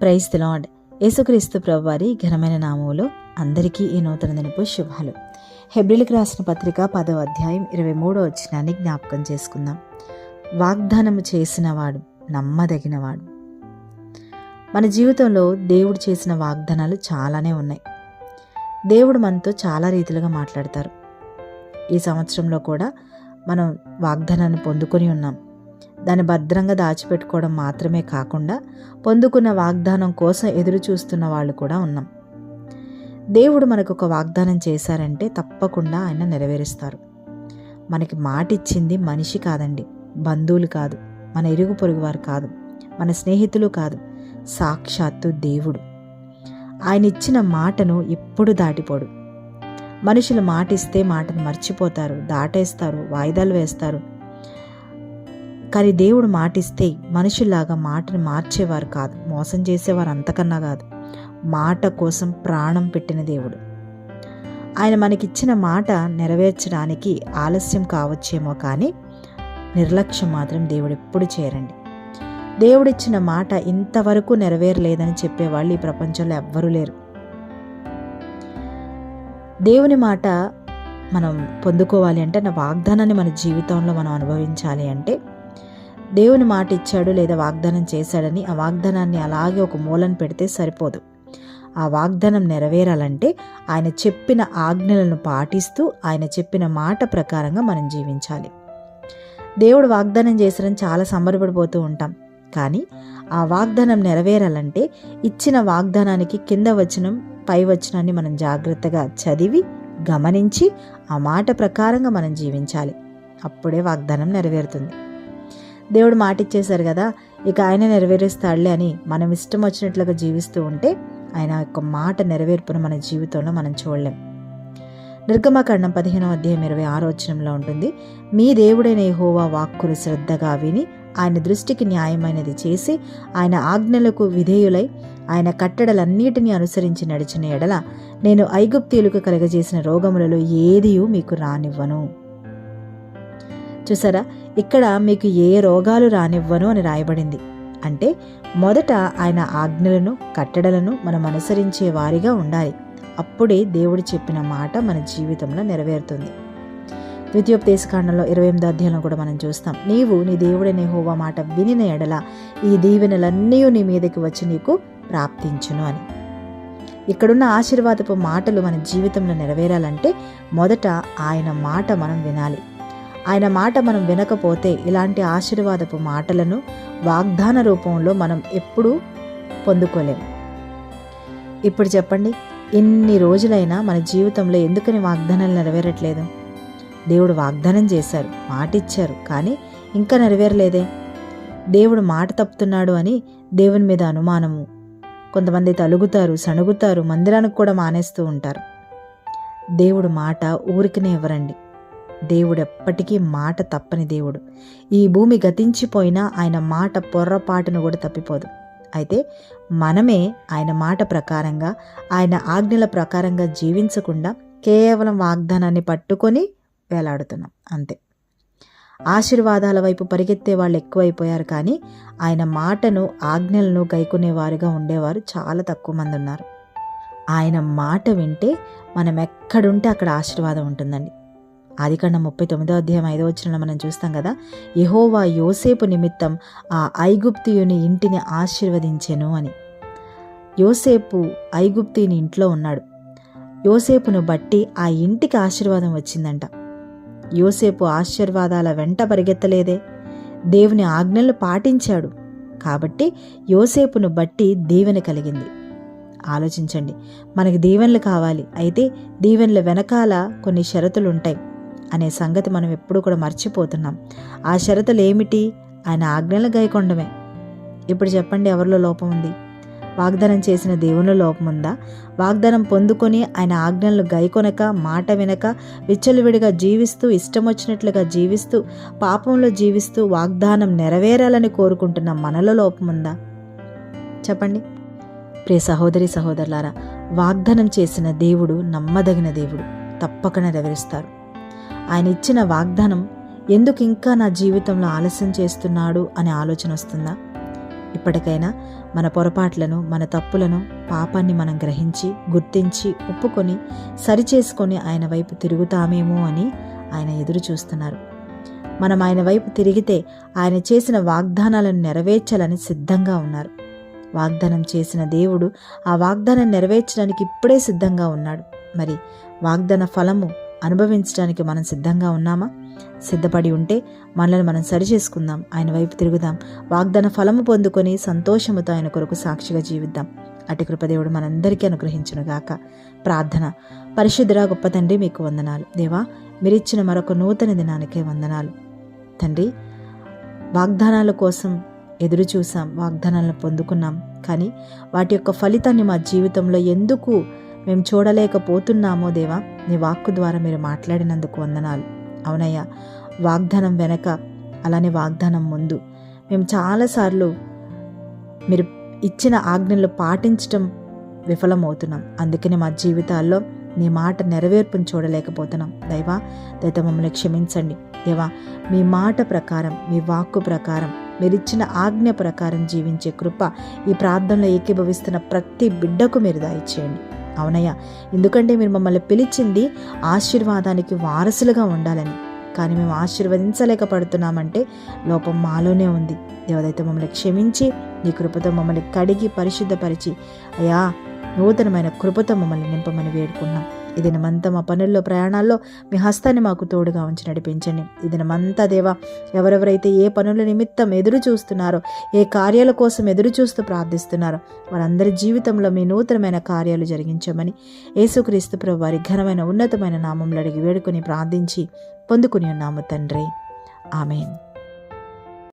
Praise the lord యేసుక్రీస్తు ప్రభువారి ఘనమైన నామములో అందరికీ ఈ నూతన దినపు శుభాలు. హెబ్రిల్కి రాసిన పత్రిక పదో అధ్యాయం ఇరవై మూడో వచ్చినాన్ని జ్ఞాపకం చేసుకుందాం. వాగ్దానము చేసినవాడు నమ్మదగినవాడు. మన జీవితంలో దేవుడు చేసిన వాగ్దానాలు చాలానే ఉన్నాయి. దేవుడు మనతో చాలా రీతిలుగా మాట్లాడతారు. ఈ సంవత్సరంలో కూడా మనం వాగ్దానాన్ని పొందుకొని ఉన్నాం. దాన్ని భద్రంగా దాచిపెట్టుకోవడం మాత్రమే కాకుండా పొందుకున్న వాగ్దానం కోసం ఎదురు చూస్తున్న వాళ్ళు కూడా ఉన్నాం. దేవుడు మనకు ఒక వాగ్దానం చేశారంటే తప్పకుండా ఆయన నెరవేరుస్తారు. మనకి మాట ఇచ్చింది మనిషి కాదండి బంధువులు కాదు మన ఇరుగు పొరుగు వారు కాదు మన స్నేహితులు కాదు సాక్షాత్తు దేవుడు. ఆయన ఇచ్చిన మాటను ఎప్పుడు దాటిపోడు. మనుషులు మాట ఇస్తే మాటను మర్చిపోతారు దాటేస్తారు వాయిదాలు వేస్తారు కానీ దేవుడు మాటిస్తే మనుషుల్లాగా మాటను మార్చేవారు కాదు. మోసం చేసేవారు అంతకన్నా కాదు. మాట కోసం ప్రాణం పెట్టిన దేవుడు. ఆయన మనకిచ్చిన మాట నెరవేర్చడానికి ఆలస్యం కావచ్చేమో కానీ నిర్లక్ష్యం మాత్రం దేవుడు ఎప్పుడు చేయరండి. దేవుడిచ్చిన మాట ఇంతవరకు నెరవేరలేదని చెప్పేవాళ్ళు ఈ ప్రపంచంలో ఎవ్వరూ లేరు. దేవుని మాట మనం పొందుకోవాలి అంటే నా వాగ్దానాన్ని మన జీవితంలో మనం అనుభవించాలి అంటే దేవుని మాట ఇచ్చాడు లేదా వాగ్దానం చేశాడని ఆ వాగ్దానాన్ని అలాగే ఒక మూలను పెడితే సరిపోదు. ఆ వాగ్దానం నెరవేరాలంటే ఆయన చెప్పిన ఆజ్ఞలను పాటిస్తూ ఆయన చెప్పిన మాట ప్రకారంగా మనం జీవించాలి. దేవుడు వాగ్దానం చేశారని చాలా సంబరపడిపోతూ ఉంటాం. కానీ ఆ వాగ్దానం నెరవేరాలంటే ఇచ్చిన వాగ్దానానికి కింద వచనం పై వచనాన్ని మనం జాగ్రత్తగా చదివి గమనించి ఆ మాట ప్రకారంగా మనం జీవించాలి. అప్పుడే వాగ్దానం నెరవేరుతుంది. దేవుడు మాటిచ్చేశారు కదా ఇక ఆయన నెరవేరుస్తాడులే అని మనం ఇష్టం వచ్చినట్లుగా జీవిస్తూ ఉంటే ఆయన యొక్క మాట నెరవేర్పును మన జీవితంలో మనం చూడలేం. నిర్గమకాండం పదిహేనో అధ్యాయం ఇరవై ఆరో వచనంలో ఉంటుంది మీ దేవుడైన హోవా వాక్కును శ్రద్ధగా విని ఆయన దృష్టికి న్యాయమైనది చేసి ఆయన ఆజ్ఞలకు విధేయులై ఆయన కట్టడలన్నిటినీ అనుసరించి నడిచిన ఎడల నేను ఐగుప్తీయులకు కలగజేసిన రోగములలో ఏదియూ మీకు రానివ్వను. చూసారా? ఇక్కడ మీకు ఏ రోగాలు రానివ్వను అని రాయబడింది. అంటే మొదట ఆయన ఆజ్ఞలను కట్టడలను మనం అనుసరించే వారిగా ఉండాలి. అప్పుడే దేవుడు చెప్పిన మాట మన జీవితంలో నెరవేరుతుంది. ద్వితీయోపదేశకాండంలో ఇరవై ఎనిమిది అధ్యాయంలో కూడా మనం చూస్తాం. నీవు నీ దేవుడనే హోవా మాట వినిన ఎడల ఈ దీవెనలన్నీ నీ మీదకి వచ్చి నీకు ప్రాప్తించును అని. ఇక్కడున్న ఆశీర్వాదపు మాటలు మన జీవితంలో నెరవేరాలంటే మొదట ఆయన మాట మనం వినాలి. ఆయన మాట మనం వినకపోతే ఇలాంటి ఆశీర్వాదపు మాటలను వాగ్దాన రూపంలో మనం ఎప్పుడూ పొందుకోలేం. ఇప్పుడు చెప్పండి ఇన్ని రోజులైనా మన జీవితంలో ఎందుకని వాగ్దానాలు నెరవేరట్లేదు? దేవుడు వాగ్దానం చేశారు మాట ఇచ్చారు కానీ ఇంకా నెరవేరలేదే? దేవుడు మాట తప్పుతున్నాడు అని దేవుని మీద అనుమానము. కొంతమంది తలుగుతారు సణుగుతారు మందిరానికి కూడా మానేస్తూ ఉంటారు. దేవుడు మాట ఊరికినే ఇవ్వరండి. దేవుడు ఎప్పటికీ మాట తప్పని దేవుడు. ఈ భూమి గతించిపోయినా ఆయన మాట పొర్రపాటును కూడా తప్పిపోదు. అయితే మనమే ఆయన మాట ప్రకారంగా ఆయన ఆజ్ఞల ప్రకారంగా జీవించకుండా కేవలం వాగ్దానాన్ని పట్టుకొని వేలాడుతున్నాం. అంతే. ఆశీర్వాదాల వైపు పరిగెత్తే వాళ్ళు ఎక్కువైపోయారు కానీ ఆయన మాటను ఆజ్ఞలను గైకునేవారుగా ఉండేవారు చాలా తక్కువ మంది ఉన్నారు. ఆయన మాట వింటే మనం ఎక్కడుంటే అక్కడ ఆశీర్వాదం ఉంటుందండి. ఆదికాండం ముప్పై తొమ్మిదో అధ్యాయం ఐదో వచ్చిన మనం చూస్తాం కదా యహోవా యోసేపు నిమిత్తం ఆ ఐగుప్తియుని ఇంటిని ఆశీర్వదించెను అని. యోసేపు ఐగుప్తిని ఇంట్లో ఉన్నాడు. యోసేపును బట్టి ఆ ఇంటికి ఆశీర్వాదం వచ్చిందంట. యోసేపు ఆశీర్వాదాల వెంట పరిగెత్తలేదే. దేవుని ఆజ్ఞలు పాటించాడు. కాబట్టి యోసేపును బట్టి దీవెన కలిగింది. ఆలోచించండి మనకి దీవెనలు కావాలి. అయితే దీవెనల వెనకాల కొన్ని షరతులు ఉంటాయి. అనే సంగతి మనం ఎప్పుడు కూడా మర్చిపోతున్నాం. ఆ షరతులు ఏమిటి? ఆయన ఆజ్ఞలు గైకొండమే. ఇప్పుడు చెప్పండి ఎవరిలో లోపం ఉంది? వాగ్దానం చేసిన దేవునిలో లోపం ఉందా? వాగ్దానం పొందుకొని ఆయన ఆజ్ఞలను గైకొనక మాట వినక విచ్చలవిడిగా జీవిస్తూ ఇష్టం వచ్చినట్లుగా జీవిస్తూ పాపంలో జీవిస్తూ వాగ్దానం నెరవేరాలని కోరుకుంటున్న మనలో లోపం ఉందా? చెప్పండి. ప్రియ సహోదరి సహోదరులారా వాగ్దానం చేసిన దేవుడు నమ్మదగిన దేవుడు తప్పక నెరవేరుస్తారు ఆయన ఇచ్చిన వాగ్దానం ఎందుకు ఇంకా నా జీవితంలో ఆలస్యం చేస్తున్నాడు అనే ఆలోచన వస్తుందా? ఇప్పటికైనా మన పొరపాట్లను మన తప్పులను పాపాన్ని మనం గ్రహించి గుర్తించి ఒప్పుకొని సరిచేసుకొని ఆయన వైపు తిరుగుతామేమో అని ఆయన ఎదురు చూస్తున్నారు మనం ఆయన వైపు తిరిగితే ఆయన చేసిన వాగ్దానాలను నెరవేర్చాలని సిద్ధంగా ఉన్నారు. వాగ్దానం చేసిన దేవుడు ఆ వాగ్దానం నెరవేర్చడానికి ఇప్పుడే సిద్ధంగా ఉన్నాడు. మరి వాగ్దాన ఫలము అనుభవించడానికి మనం సిద్ధంగా ఉన్నామా? సిద్ధపడి ఉంటే మనల్ని మనం సరిచేసుకుందాం ఆయన వైపు తిరుగుదాం వాగ్దాన ఫలము పొందుకొని సంతోషముతో ఆయన కొరకు సాక్షిగా జీవిద్దాం. అటు కృపదేవుడు మనందరికీ అనుగ్రహించునుగాక ప్రార్థన. పరిశుద్ధురా గొప్ప తండ్రి మీకు వందనాలు. దేవా మీరిచ్చిన మరొక నూతన దినానికే వందనాలు. తండ్రి వాగ్దానాల కోసం ఎదురు చూసాం వాగ్దానాలను పొందుకున్నాం. కానీ వాటి యొక్క ఫలితాన్ని మా జీవితంలో ఎందుకు మేము చూడలేకపోతున్నామో దేవా నీ వాక్కు ద్వారా మీరు మాట్లాడినందుకు వందనాలు. అవునయ్యా వాగ్దానం వెనక అలానే వాగ్దానం ముందు. మేము చాలాసార్లు మీరు ఇచ్చిన ఆజ్ఞలు పాటించటం విఫలమవుతున్నాం. అందుకని మా జీవితాల్లో నీ మాట నెరవేర్పును చూడలేకపోతున్నాం. దైవా దైత మమ్మల్ని క్షమించండి. దేవా మీ మాట ప్రకారం మీ వాక్కు ప్రకారం మీరిచ్చిన ఆజ్ఞ ప్రకారం జీవించే కృప ఈ ప్రార్థనలో ఏకీభవిస్తున్న ప్రతి బిడ్డకు మీరు దయచేయండి. అవునయ్యా. ఎందుకంటే మీరు మమ్మల్ని పిలిచింది ఆశీర్వాదానికి వారసులుగా ఉండాలని. కానీ మేము ఆశీర్వదించలేకపడుతున్నామంటే లోపం మాలోనే ఉంది. దేవదైతే మమ్మల్ని క్షమించి నీ కృపతో మమ్మల్ని కడిగి పరిశుద్ధపరిచి అయ్యా నూతనమైన కృపతో మమ్మల్ని నింపమని వేడుకున్నాం. ఈ దినమంతా మా పనుల్లో ప్రయాణాల్లో మీ హస్తాన్ని మాకు తోడుగా ఉంచి నడిపించండి. ఈ దినమంతా దేవా ఎవరెవరైతే ఏ పనుల నిమిత్తం ఎదురు చూస్తున్నారో ఏ కార్యాల కోసం ఎదురు చూస్తూ ప్రార్థిస్తున్నారో వారందరి జీవితంలో మీ నూతనమైన కార్యాలు జరిగించమని యేసుక్రీస్తు ప్రభు వారి ఘనమైన ఉన్నతమైన నామంలో అడిగి వేడుకొని ప్రార్థించి పొందుకుని ఉన్నాము తండ్రి. ఆమెన్.